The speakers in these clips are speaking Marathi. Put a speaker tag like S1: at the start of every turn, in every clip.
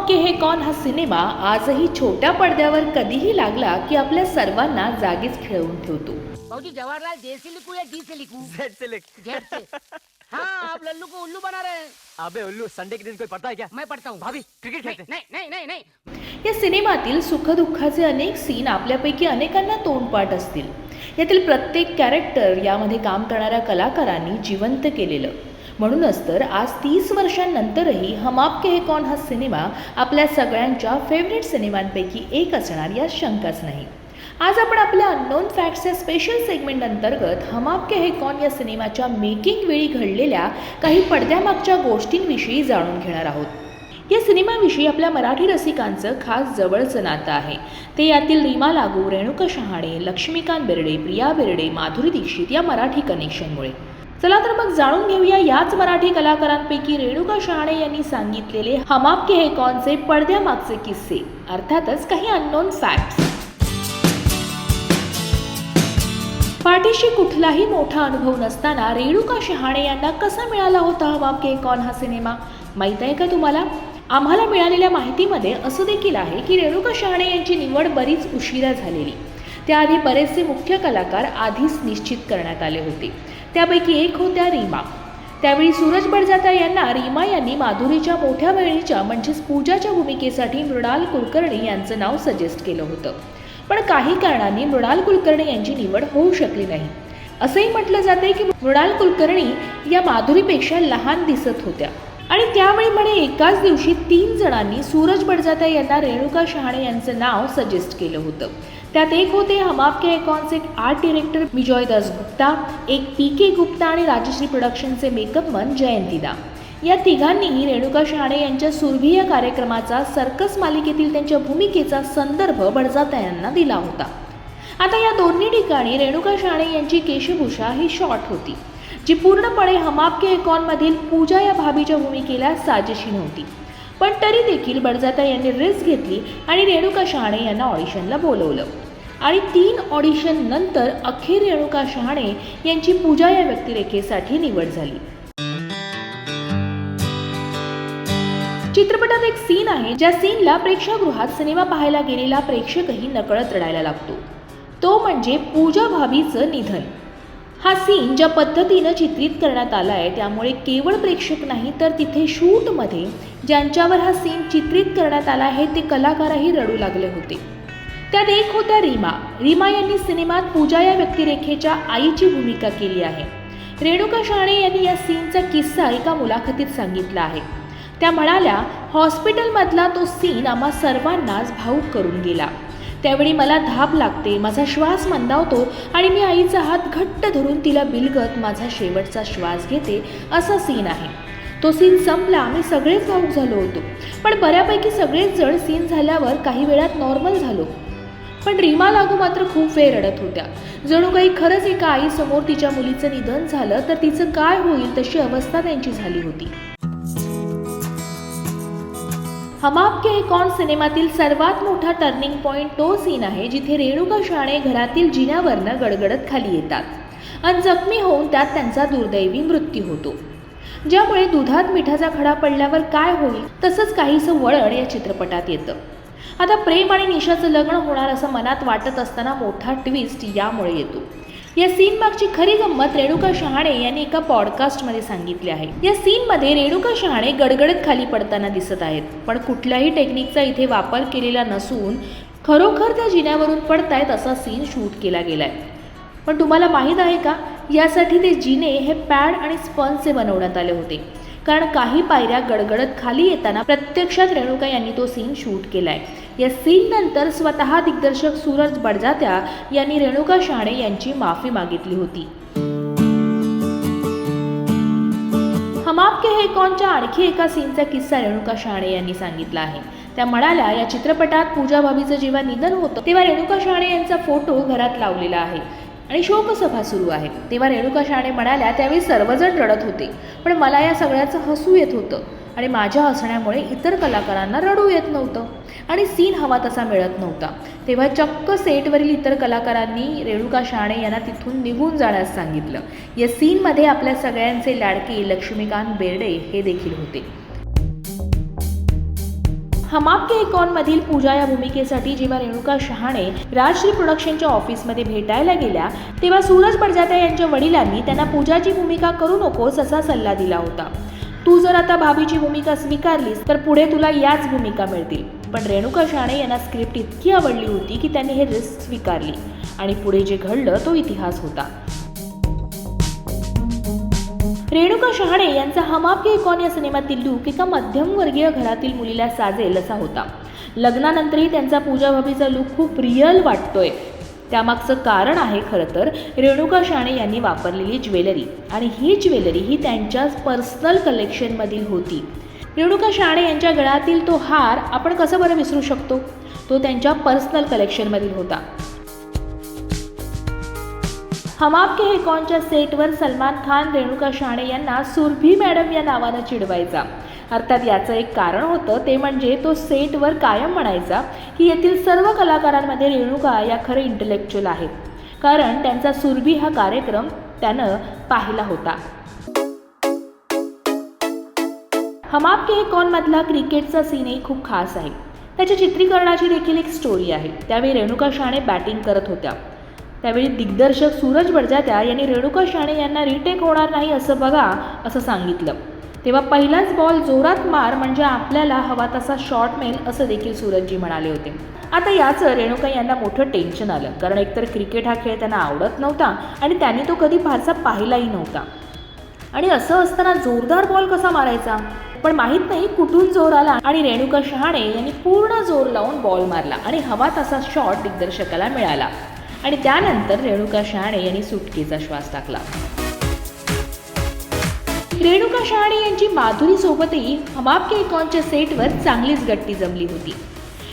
S1: आपके हे कौन हा सिनेमा आजही छोट्या पडद्यावर कधीही लागला की आपल्या सर्वांना जागीच खेळवून ठेवतो.
S2: भाजी जवाहरलाल जे से लिखू या डी से लिखू
S3: जेड से लिख
S2: जेड से हाँ अब लल्लू को उल्लू बना रहे हैं.
S3: अबे उल्लू संडे के दिन कोई पढ़ता है क्या?
S2: मैं पढ़ता हूँ।
S3: भाभी क्रिकेट खेलते
S2: नहीं नहीं नहीं नहीं.
S1: या सिनेमातील सुखदुःखाचे अनेक सीन आपल्यापैकी अनेकांना तोंडपाठ असतील. यातील प्रत्येक कॅरेक्टर यामध्ये काम करणाऱ्या कलाकारांनी जिवंत केलेलं. म्हणूनच तर आज तीस वर्षांनंतरही हम आपके हे कौन हा सिनेमा आपल्या सगळ्यांच्या फेवरेट सिनेमांपैकी एक असणार यात शंकाच नाही. आज आपण आपल्या अननोन फॅक्ट्स या स्पेशल सेगमेंट अंतर्गत हम आपके हे कौन या सिनेमाच्या मेकिंग वेळी घडलेल्या काही पडद्यामागच्या गोष्टींविषयी जाणून घेणार आहोत. या सिनेमाविषयी आपल्या मराठी रसिकांचं खास जवळचं नातं आहे. ते यातील रीमा लागू रेणुका शहाणे लक्ष्मीकांत बेर्डे प्रिया बेर्डे माधुरी दीक्षित या मराठी कनेक्शनमुळे चला तर मग जाणून घेऊया याच मराठी कलाकारांपैकी रेणुका शहाणे यांनी सांगितलेले हम आपके हे कॉनचे पडद्यामागचे किस्से. अर्थातच काही अननोन फॅक्ट्स पाठीशी कुठलाही मोठा अनुभव नसताना रेणुका शहाणे यांना कसा मिळाला होता हम आपके हे हा सिनेमा? माहीत आहे का तुम्हाला? आम्हाला मिळालेल्या माहितीमध्ये असं देखील आहे की रेणुका शहाणे यांची निवड बरीच उशिरा झालेली. त्याआधी बरेचसे मुख्य कलाकार आधीच निश्चित करण्यात आले होते. त्यापैकी एक होत्या रीमा. त्यावेळी सूरज बडजाता यांना रीमा यांनी माधुरीच्या मोठ्या बहिणीच्या म्हणजेच पूजाच्या भूमिकेसाठी मृणाल कुलकर्णी यांचं नाव सजेस्ट केलं होतं. पण काही कारणांनी मृणाल कुलकर्णी यांची निवड होऊ शकली नाही. असंही म्हटलं जाते की मृणाल कुलकर्णी या माधुरीपेक्षा लहान दिसत होत्या. आणि त्यावेळी म्हणे एकाच दिवशी तीन जणांनी सूरज बडजाता यांना रेणुका शहाणे यांचं नाव सजेस्ट केलं होतं. त्यात एक होते हम आपके अकाउंटचे आर्ट डिरेक्टर विजय दास गुप्ता एक पी के गुप्ता आणि राजश्री प्रोडक्शनचे मेकअप मन जयंतीदा. या तिघांनीही रेणुका शहाणे यांच्या सुरभी या कार्यक्रमाचा सर्कस मालिकेतील त्यांच्या भूमिकेचा संदर्भ बडजाता यांना दिला होता. आता या दोन्ही ठिकाणी रेणुका शहाणे यांची केशभूषा ही शॉर्ट होती जी पूर्णपणे हम आपके अकाउंटमधील पूजा या भाभीच्या भूमिकेला साजेशी नव्हती. पण तरी देखील बडजाता यांनी रिस्क घेतली आणि रेणुका शहाणे यांना ऑडिशनला बोलवलं. आणि तीन ऑडिशन नंतर अखेर रेणुका शहाणे यांची पूजा या व्यक्तिरेखेसाठी निवड झाली. चित्रपटात एक सीन आहे ज्या सीनला प्रेक्षागृहात सिनेमा पाहायला गेलेला प्रेक्षकही नकळत रडायला लागतो. तो म्हणजे पूजा भाभीचं निधन. हा सीन ज्या पद्धतीनं चित्रित करण्यात आला आहे त्यामुळे केवळ प्रेक्षक नाही तर तिथे शूटमध्ये ज्यांच्यावर हा सीन चित्रित करण्यात आला आहे ते कलाकारही रडू लागले होते. त्यात एक होत्या रीमा. रीमा यांनी सिनेमात पूजा या व्यक्तिरेखेच्या आईची भूमिका केली आहे. रेणुका शहाणे यांनी या सीनचा किस्सा एका मुलाखतीत सांगितला आहे. त्या म्हणाल्या हॉस्पिटलमधला तो सीन आम्हा सर्वांनाच भाऊक करून गेला. त्यावेळी मला धाप लागते माझा श्वास मंदावतो आणि मी आईचा हात घट्ट धरून तिला बिलगत माझा शेवटचा श्वास घेते असा सीन आहे. तो सीन संपला आम्ही सगळेच भाऊक झालो होतो. पण बऱ्यापैकी सगळेच जण सीन झाल्यावर काही वेळात नॉर्मल झालो. पण रीमा लागू मात्र खूप वेळ रडत होत्या. जणू काही खरंच एका आईसमोर तिच्या मुलीचं निधन झालं तर तिचं काय होईल तशी अवस्था त्यांची झाली होती. हम आपके एक ऑन सिनेमातील सर्वात मोठा टर्निंग पॉइंट तो सीन आहे जिथे रेणुका शहाणे घरातील जिन्यावरनं गडगडत खाली येतात. आणि जखमी होऊन त्यात त्यांचा दुर्दैवी मृत्यू होतो. ज्यामुळे दुधात मिठाचा खडा पडल्यावर काय होईल तसंच काहीसं वळण या चित्रपटात येतं. आता प्रेम आणि निशाचं लग्न होणार असं मनात वाटत असताना मोठा ट्विस्ट यामुळे येतो. या सीन मागची खरी गंमत रेणुका शहाणे यांनी एका पॉडकास्टमध्ये सांगितले आहे. या सीनमध्ये रेणुका शहाणे गडगडत खाली पडताना दिसत आहेत. पण कुठल्याही टेक्निकचा इथे वापर केलेला नसून खरोखर त्या जिन्यावरून पडतायत असा सीन शूट केला गेलाय. पण तुम्हाला माहीत आहे का? यासाठी ते जिने हे पॅड आणि स्पंजचे बनवण्यात आले होते. कारण काही पायऱ्या गडगडत खाली येताना प्रत्यक्षात रेणुका यांनी तो सीन शूट केलाय. या सीन नंतर स्वतः दिग्दर्शक सूरज बडजात्या यांनी रेणुका शहाणे यांची माफी मागितली होती. हम आपके हे कॉनच्या आणखी एका सीनचा किस्सा रेणुका शहाणे यांनी सांगितला आहे? त्या म्हणाल्या या चित्रपटात पूजा भाभीचं जेव्हा निधन होतं तेव्हा रेणुका शहाणे यांचा फोटो घरात लावलेला आहे. आणि शोकसभा सुरू आहे. तेव्हा रेणुका शहाणे म्हणाल्या त्यावेळी सर्वजण रडत होते. पण मला या सगळ्याचं हसू येत होतं. आणि माझ्या हसण्यामुळे इतर कलाकारांना रडू येत नव्हतं. आणि सीन हवा तसा मिळत नव्हता. तेव्हा चक्क सेटवरील इतर कलाकारांनी रेणुका शहाणे यांना तिथून निघून जाण्यास सांगितलं. या सीनमध्ये आपल्या सगळ्यांचे लाडके लक्ष्मीकांत बेर्डे हे देखील होते. हम आपके मधील पूजा या भूमिकेसाठी जेव्हा रेणुका शहाणे राजश्री प्रोडक्शनच्या ऑफिसमध्ये भेटायला गेल्या तेव्हा सूरज बडजात्या यांच्या वडिलांनी त्यांना पूजाची भूमिका करू नकोस असा सल्ला दिला होता. तू जर आता भाभीची भूमिका स्वीकारलीस तर पुढे तुला याच भूमिका मिळतील. पण रेणुका शहाणे यांना स्क्रिप्ट इतकी आवडली होती की त्यांनी हे रिस्क स्वीकारली. आणि पुढे जे घडलं तो इतिहास होता. रेणुका शहाणे यांचा हम आपके कौन या सिनेमातील लूक एका मध्यमवर्गीय घरातील मुलीला साजेल असा होता. लग्नानंतरही त्यांचा पूजा भाभीचा लूक खूप रिअल वाटतोय. त्यामागचं कारण आहे खरं तर रेणुका शहाणे यांनी वापरलेली ज्वेलरी आणि ही ज्वेलरी ही त्यांच्याच पर्सनल कलेक्शनमधील होती. रेणुका शहाणे यांच्या गळ्यातील तो हार आपण कसं बरं विसरू शकतो? तो त्यांच्या पर्सनल कलेक्शनमधील होता. हम आपके हे कॉनच्या सेटवर सलमान खान रेणुका शहाणे यांना सुरभी मॅडम या नावानं चिडवायचा. अर्थात याचं एक कारण होतं ते म्हणजे तो सेटवर कायम म्हणायचा की येथील सर्व कलाकारांमध्ये रेणुका या खरे इंटलेक्च्युअल आहेत. कारण त्यांचा सुरभी हा कार्यक्रम त्यानं पाहिला होता. हम आपके हे कॉनमधला क्रिकेटचा सीनही खूप खास आहे. त्याच्या चित्रीकरणाची देखील एक स्टोरी आहे. त्यावेळी रेणुका शहाणे बॅटिंग करत होत्या. त्यावेळी दिग्दर्शक सूरज बडजात्या यांनी रेणुका शहाणे यांना रिटेक होणार नाही असं बघा असं सांगितलं. तेव्हा पहिलाच बॉल जोरात मार म्हणजे आपल्याला हवा तसा शॉट मिळेल असं देखील सूरजजी म्हणाले होते. आता याचं रेणुका यांना मोठं टेन्शन आलं. कारण एकतर क्रिकेट हा खेळ त्यांना आवडत नव्हता आणि त्यांनी तो कधी फारसा पाहिलाही नव्हता. आणि असं असताना जोरदार बॉल कसा मारायचा? पण माहीत नाही कुठून जोर आला आणि रेणुका शहाणे यांनी पूर्ण जोर लावून बॉल मारला आणि हवा तसा शॉट दिग्दर्शकाला मिळाला. आणि त्यानंतर रेणुका शहाणे यांनी सुटकेचा श्वास टाकला. रेणुका शहाणे यांची माधुरी सोबतही हम आपके सेटवर चांगलीच गट्टी जमली होती.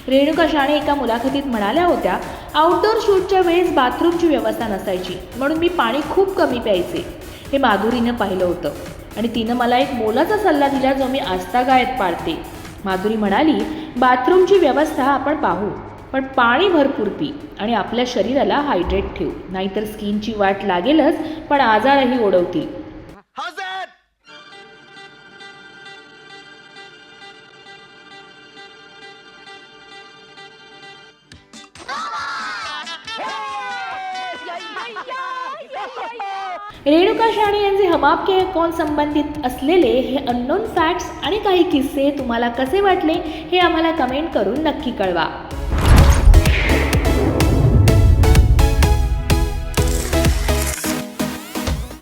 S1: रेणुका शहाणे एका मुलाखतीत म्हणाल्या होत्या आउटडोअर शूटच्या वेळेस बाथरूमची व्यवस्था नसायची म्हणून मी पाणी खूप कमी प्यायचे. हे माधुरीनं पाहिलं होतं. आणि तिनं मला एक मोलाचा सल्ला दिला जो मी आस्थागायत पाळते माधुरी म्हणाली बाथरूमची व्यवस्था आपण पाहू. पण पाणी भरपूर पी आणि आपल्या शरीराला हायड्रेट ठेव. नाहीतर स्किनची वाट लागेलच पण आजारही ओढवतील? रेणुका शहाणे यांचे हमाप के कोण संबंधित असलेले हे अननोन फॅक्ट्स आणि काही किस्से तुम्हाला कसे वाटले हे आम्हाला कमेंट करून नक्की कळवा.